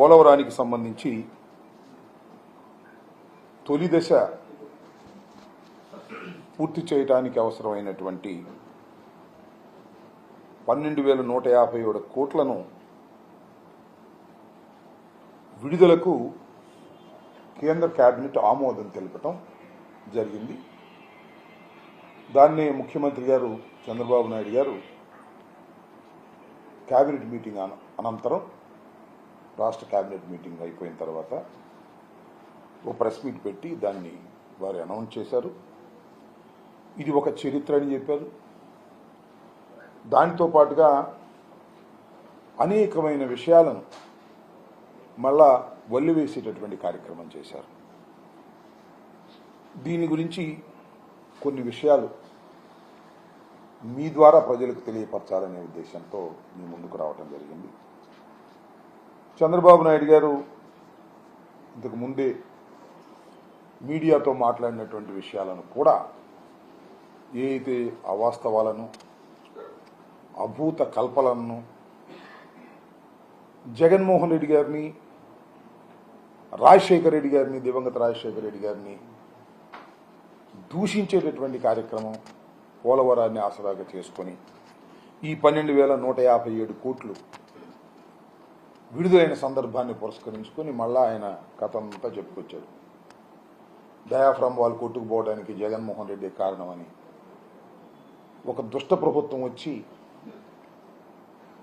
పోలవరానికి సంబంధించి తొలి దశ పూర్తి చేయడానికి అవసరమైనటువంటి పన్నెండు వేల నూట యాభై ఏడు కోట్లను విడుదలకు కేంద్ర కేబినెట్ ఆమోదం తెలపటం జరిగింది. దాన్నే ముఖ్యమంత్రి గారు చంద్రబాబు నాయుడు గారు కేబినెట్ మీటింగ్ అనంతరం రాష్ట్ర కేబినెట్ మీటింగ్ అయిపోయిన తర్వాత ఓ ప్రెస్ మీట్ పెట్టి దాన్ని వారు అనౌన్స్ చేశారు. ఇది ఒక చరిత్ర అని చెప్పారు. దానితో పాటుగా అనేకమైన విషయాలను మళ్ళా వల్లివేసేటటువంటి కార్యక్రమం చేశారు. దీని గురించి కొన్ని విషయాలు మీ ద్వారా ప్రజలకు తెలియపరచాలనే ఉద్దేశంతో మీ ముందుకు రావటం జరిగింది. చంద్రబాబు నాయుడు గారు ఇంతకు ముందే మీడియాతో మాట్లాడినటువంటి విషయాలను కూడా ఏ అయితే అవాస్తవాలను అభూత కల్పలను జగన్మోహన్ రెడ్డి గారిని రాజశేఖర రెడ్డి గారిని దివంగత రాజశేఖర రెడ్డి గారిని దూషించేటటువంటి కార్యక్రమం పోలవరాన్ని ఆసరాగా చేసుకొని ఈ పన్నెండు వేల నూట యాభై ఏడు కోట్లు విడుదలైన సందర్భాన్ని పురస్కరించుకొని మళ్ళా ఆయన కథ అంతా చెప్పుకొచ్చాడు. డయాఫ్రామ్ వాళ్ళు కొట్టుకుపోవడానికి జగన్మోహన్ రెడ్డి కారణమని. ఒక దుష్ట ప్రభుత్వం వచ్చి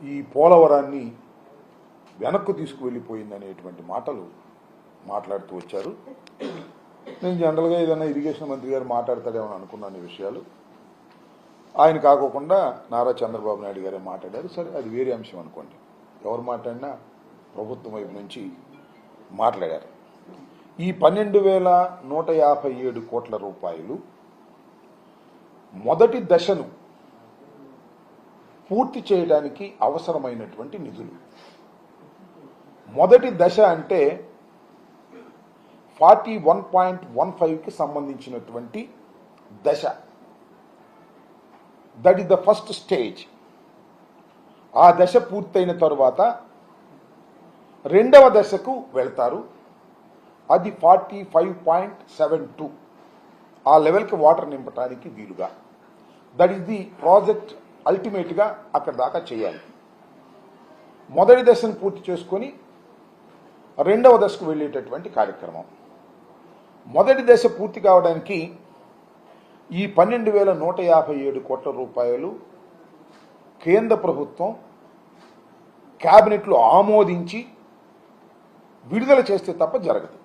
ఈ పోలవరాన్ని వెనక్కు తీసుకువెళ్ళిపోయింది అనేటువంటి మాటలు మాట్లాడుతూ వచ్చారు. నేను జనరల్గా ఏదైనా ఇరిగేషన్ మంత్రి గారు మాట్లాడతాడేమో అనుకున్నాను ఈ విషయాలు. ఆయన కాకోకుండా నారా చంద్రబాబు నాయుడు గారే మాట్లాడారు. సరే అది వేరే అంశం అనుకోండి. ఎవరు మాట్లాడినా ప్రభుత్వం వైపు నుంచి మాట్లాడారు. ఈ పన్నెండు వేల నూట యాభై ఏడు కోట్ల రూపాయలు మొదటి దశను పూర్తి చేయడానికి అవసరమైనటువంటి నిధులు. మొదటి దశ అంటే ఫార్టీ వన్ పాయింట్ వన్ ఫైవ్కి సంబంధించినటువంటి దశ. That is the first stage ఆ దశ పూర్తయిన తరువాత రెండవ దశకు వెళ్తారు. అది forty five point seven two. ఆ లెవెల్కి వాటర్ నింపడానికి వీలుగా. దట్ ఈస్ ది ప్రాజెక్ట్ అల్టిమేట్గా అక్కడ దాకా చేయాలి. మొదటి దశను పూర్తి చేసుకొని రెండవ దశకు వెళ్ళేటటువంటి కార్యక్రమం. మొదటి దశ పూర్తి కావడానికి ఈ పన్నెండు వేల నూట యాభై ఏడు కోట్ల రూపాయలు కేంద్ర ప్రభుత్వం క్యాబినెట్లో ఆమోదించి విడుదల చేస్తే తప్ప జరగదు.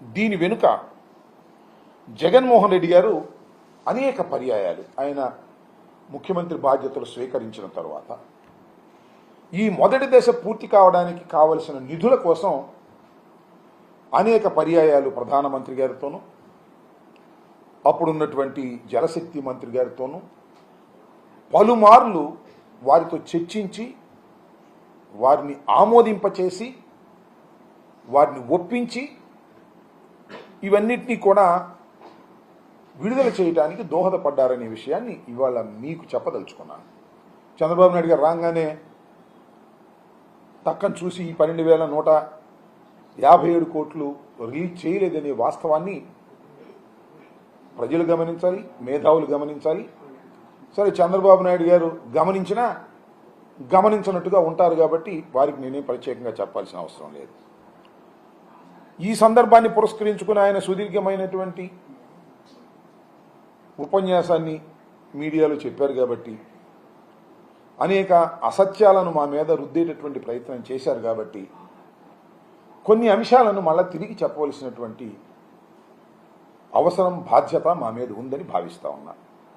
దీని వెనుక జగన్మోహన్ రెడ్డి గారు అనేక పర్యాయాలు ఆయన ముఖ్యమంత్రి బాధ్యతలు స్వీకరించిన తర్వాత ఈ మొదటి దశ పూర్తి కావడానికి కావలసిన నిధుల కోసం అనేక పర్యాయాలు ప్రధానమంత్రి గారితోనూ అప్పుడున్నటువంటి జలశక్తి మంత్రి గారితోనూ పలుమార్లు వారితో చర్చించి వారిని ఆమోదింపచేసి వారిని ఒప్పించి ఇవన్నిటినీ కూడా విడుదల చేయడానికి దోహదపడ్డారనే విషయాన్ని ఇవాళ మీకు చెప్పదలుచుకున్నాను. చంద్రబాబు నాయుడు గారు రాగానే తక్కను చూసి ఈ పన్నెండు వేల నూట యాభై ఏడు కోట్లు రిలీజ్ చేయలేదనే వాస్తవాన్ని ప్రజలు గమనించాలి మేధావులు గమనించాలి. సరే చంద్రబాబు నాయుడు గారు గమనించినా గమనించినట్టుగా ఉంటారు కాబట్టి వారికి నేనేం ప్రత్యేకంగా చెప్పాల్సిన అవసరం లేదు. ఈ సందర్భాన్ని పురస్కరించుకుని ఆయన సుదీర్ఘమైనటువంటి ఉపన్యాసాన్ని మీడియాలో చెప్పారు కాబట్టి అనేక అసత్యాలను మా మీద రుద్దేటటువంటి ప్రయత్నం చేశారు కాబట్టి కొన్ని అంశాలను మళ్ళా తిరిగి చెప్పవలసినటువంటి అవసరం బాధ్యత మా మీద ఉందని భావిస్తా ఉన్నాను